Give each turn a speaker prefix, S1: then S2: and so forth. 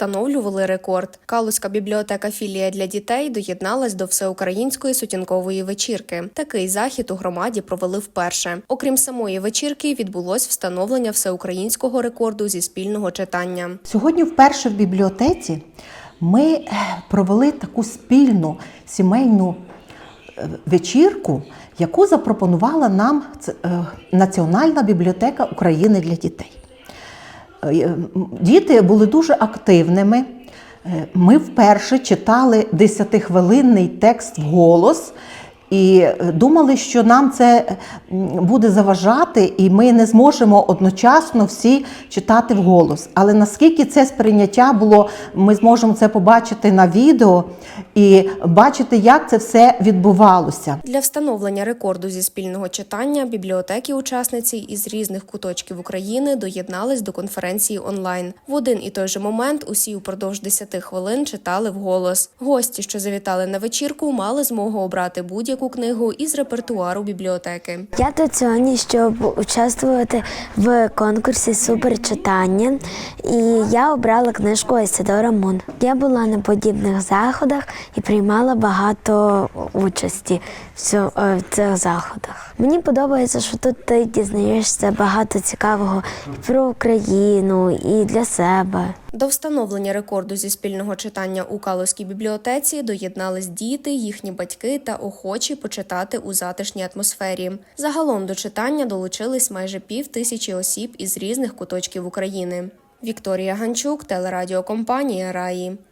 S1: встановлювали рекорд. Калузька бібліотека філія для дітей доєдналась до всеукраїнської сутінкової вечірки. Такий захід у громаді провели вперше. Окрім самої вечірки, відбулось встановлення всеукраїнського рекорду зі спільного читання.
S2: Сьогодні вперше в бібліотеці ми е, провели таку спільну сімейну е, вечірку, яку запропонувала нам е, Національна бібліотека України для дітей. Е, Діти були дуже активними. Е, Ми вперше читали 10-хвилинний текст вголос і думали, що нам це буде заважати, і ми не зможемо одночасно всі читати вголос. Але наскільки це сприйняття було, ми зможемо це побачити на відео і бачити, як це все відбувалося.
S1: Для встановлення рекорду зі спільного читання бібліотеки учасниці із різних куточків України доєднались до конференції онлайн. В один і той же момент усі упродовж 10 хвилин читали вголос. Гості, що завітали на вечірку, мали змогу обрати будь-яку книгу із репертуару бібліотеки.
S3: Я тут сьогодні, щоб участвувати в конкурсі суперчитання, і я обрала книжку Айседора Мун. Я була на подібних заходах і приймала багато участі е, в цих заходах. Мені подобається, що тут ти дізнаєшся багато цікавого про Україну і для себе.
S1: До встановлення рекорду зі спільного читання у Калузькій бібліотеці доєднались діти, їхні батьки та охочі почитати у затишній атмосфері. Загалом до читання долучились майже пів тисячі осіб із різних куточків України. Вікторія Ганчук, телерадіокомпанія Раї.